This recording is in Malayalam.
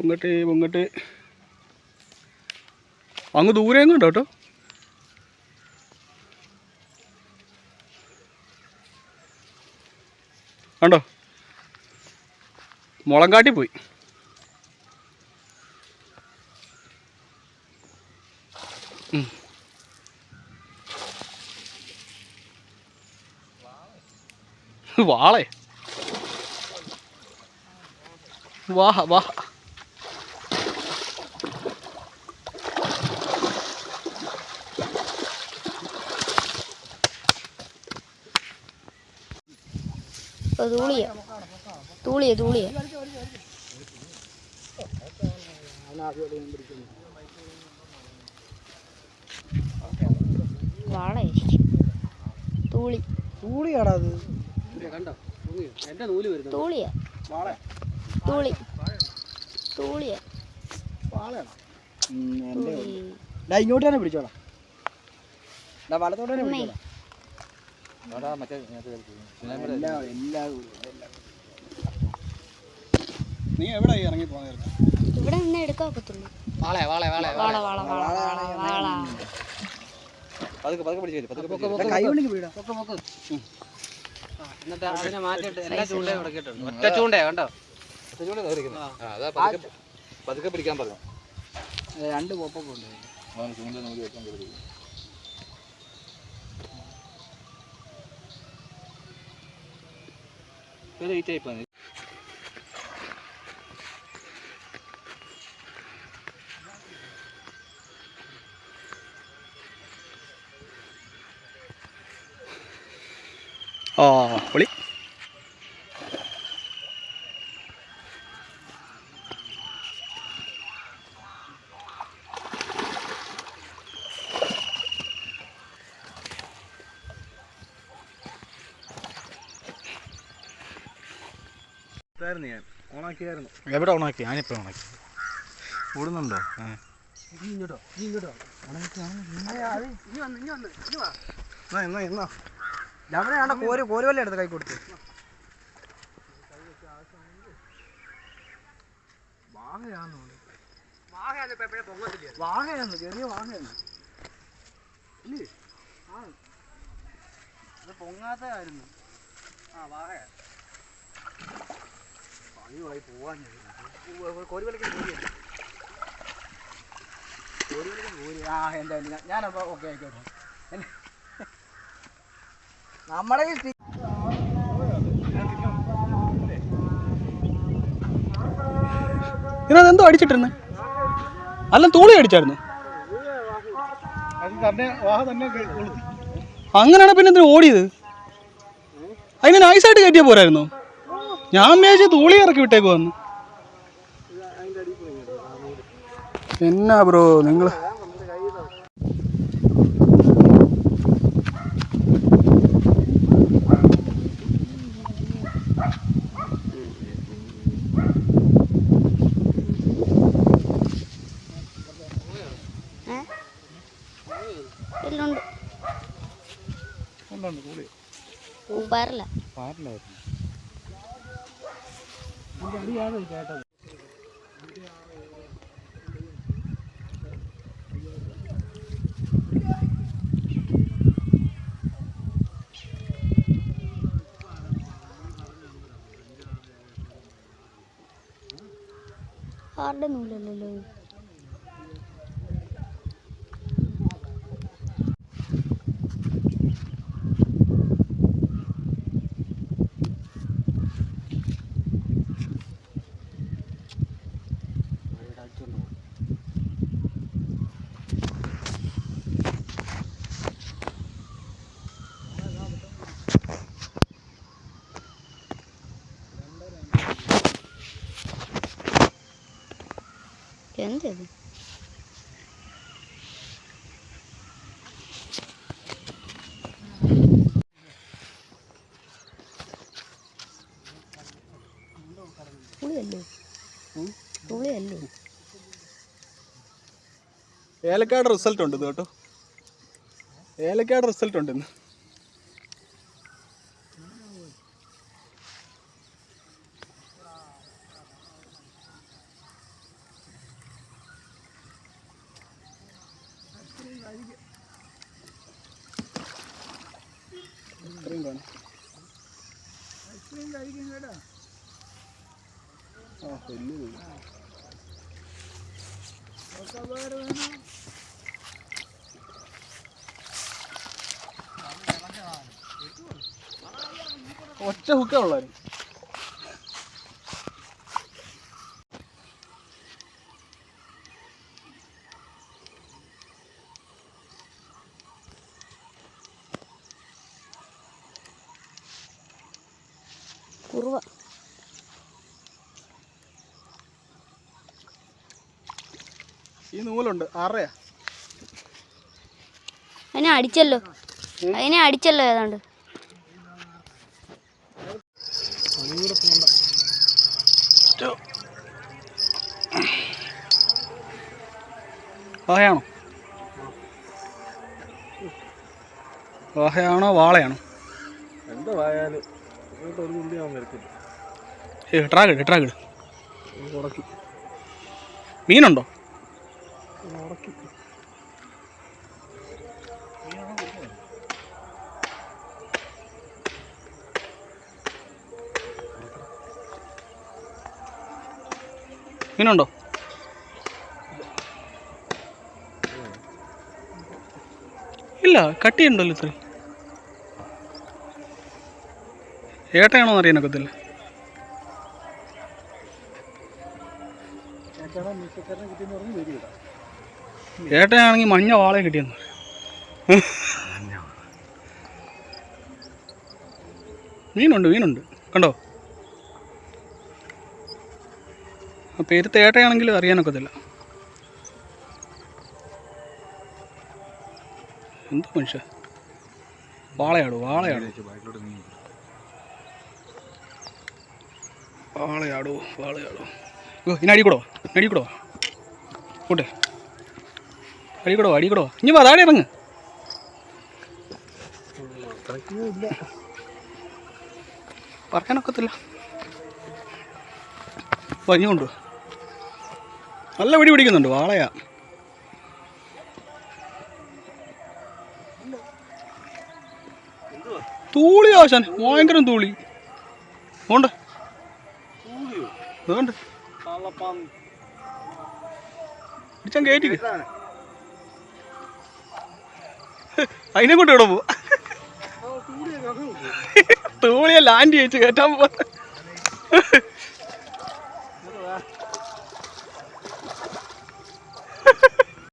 പൊങ്ങട്ടെ പൊങ്ങട്ടെ അങ്ങ് ദൂരെ എങ്ങുണ്ടോ കേട്ടോ കണ്ടോ? മുളം കാട്ടി പോയി വാളേ. വാഹ വാഹ തൂളിയ തൂളിയ തൂളിയ വാളേ തൂളി തൂളിയാടാ അത്. തൂളിയ തൂളി തൂളിയ ഇങ്ങോട്ട് തന്നെ പിടിച്ചോളാം. വലത്തോട്ട് തന്നെ പിടിച്ചോളാം. നീ എവിടെ ഇറങ്ങി പോകാൻ ഇവിടെ നിന്ന് എടുക്കാൻ ഒക്കത്തുള്ളൂ. വാളെ വാളെ വാളെ വാള വാള വാള വാള. വാള. പതുക്കെ പതുക്കെ പിടിച്ചു പതുക്കെ കൈ കൊണ്ടെങ്കിൽ വീടാ എന്നിട്ട് അതിനെ മാറ്റിയിട്ട് എല്ലാ ചൂണ്ടയും ഉടക്കിയിട്ടുണ്ട് ഒറ്റ ചൂണ്ടയാ കണ്ടോ? പതുക്കെ പിടിക്കാൻ പറഞ്ഞു. രണ്ട് പോപ്പൊക്കെ ഉണ്ട്. ചൂണ്ട നോക്കി വെക്കാൻ കരുതി ലേറ്റ് ആയി പോയി ആ ഞാൻ. ഓണാക്കിയായിരുന്നു എവിടെ ഓണാക്കി? ഞാനിപ്പോൾ ഓണാക്കി. ഓടുന്നുണ്ടോ? ഇങ്ങോട്ടോ? ഇങ്ങോട്ടോ? എന്നാ എന്നാ എന്നാ. ഞമ്മളാണ് കോര് കോരുവല്ല എടുത്ത് കൈ കൊടുത്ത്. വാഹയാന്ന് ചെറിയ വാഹയാണ് പൊങ്ങാത്തതായിരുന്നു. ആ വാഹയാ പണിയായി പോവാൻ കോരുവലക്ക് കോരുവലക്ക് കോരി ആ എന്റെ ഞാനപ്പോൾ ഓക്കെ ആയിക്കോട്ടെ നമ്മുടെ ഈ ഇതിനകത്ത് എന്തോ അടിച്ചിട്ടിരുന്ന്? അല്ല തൂളി അടിച്ചായിരുന്നു. അങ്ങനെയാണ് പിന്നെ എന്തിനു ഓടിയത്? അതിനെ നൈസായിട്ട് കയറ്റിയാൽ പോരായിരുന്നു? ഞാൻ മേച്ച് തൂളി ഇറക്കി വിട്ടേക്ക് വന്നു. എന്നാ ബ്രോ നിങ്ങൾ ഉപ്പാറില്ല എല്ലുണ്ട്. ആരുടെ നൂലല്ലല്ലോ എന്തത് ഏലക്കാട് റിസൾട്ട് ഉണ്ട് കേട്ടോ. ഏലക്കാട് റിസൾട്ട് ഉണ്ട് ഇന്ന്. ഇത്രയും കാണും. ഒറ്റ ഹുക്കേ കുറുവ. ഈ നൂലുണ്ട് ആറയാ അതിനെ അടിച്ചല്ലോ. അതിനെ അടിച്ചല്ലോ ഏതാണ്ട്. വാഹയാണോ വാഹയാണോ വാളയാണോ? എന്താ വായാലും? ഒരു തുള്ളി ഉടക്കി. മീനുണ്ടോ? ഉടക്കി. മീനുണ്ടോ? ഇല്ല കട്ടിയുണ്ടല്ലോ ഇത്രയും. ഏട്ടയാണോ എന്ന് അറിയാനൊക്കത്തില്ല ഏട്ടയാണെങ്കിൽ മഞ്ഞ വാളെ കിട്ടിയെന്ന്. മീനുണ്ട് മീനുണ്ട്. കണ്ടോ? ആ പേര് തേട്ടയാണെങ്കിൽ അറിയാനൊക്കത്തില്ല എന്ത് മനുഷ്യ? വാളയാടു വാളയാടോ? വാളയാടോ വാളയാടോ. ഇനി അടി അടിക്കൂടോ അടി കൂടോ കൂട്ടെ അടി അടിക്കൂടോ അടി കൂടോ ഇനി അതാണ് ഇറങ്ങ്. ഇല്ല പറയാനൊക്കത്തില്ല പഞ്ഞുകൊണ്ട് നല്ല പിടി പിടിക്കുന്നുണ്ട് വാളയാ. തൂളി ആശാൻ ഭയങ്കരം തൂളി. ഉണ്ട് അതുകൊണ്ട് പിടിച്ചാൻ കയറ്റിക്ക് അതിനെ കൊണ്ട് ഇവിടെ പോവാ തൂളിയെ ലാൻഡ് ചെയ്യിച്ച് കയറ്റാൻ പോവാ.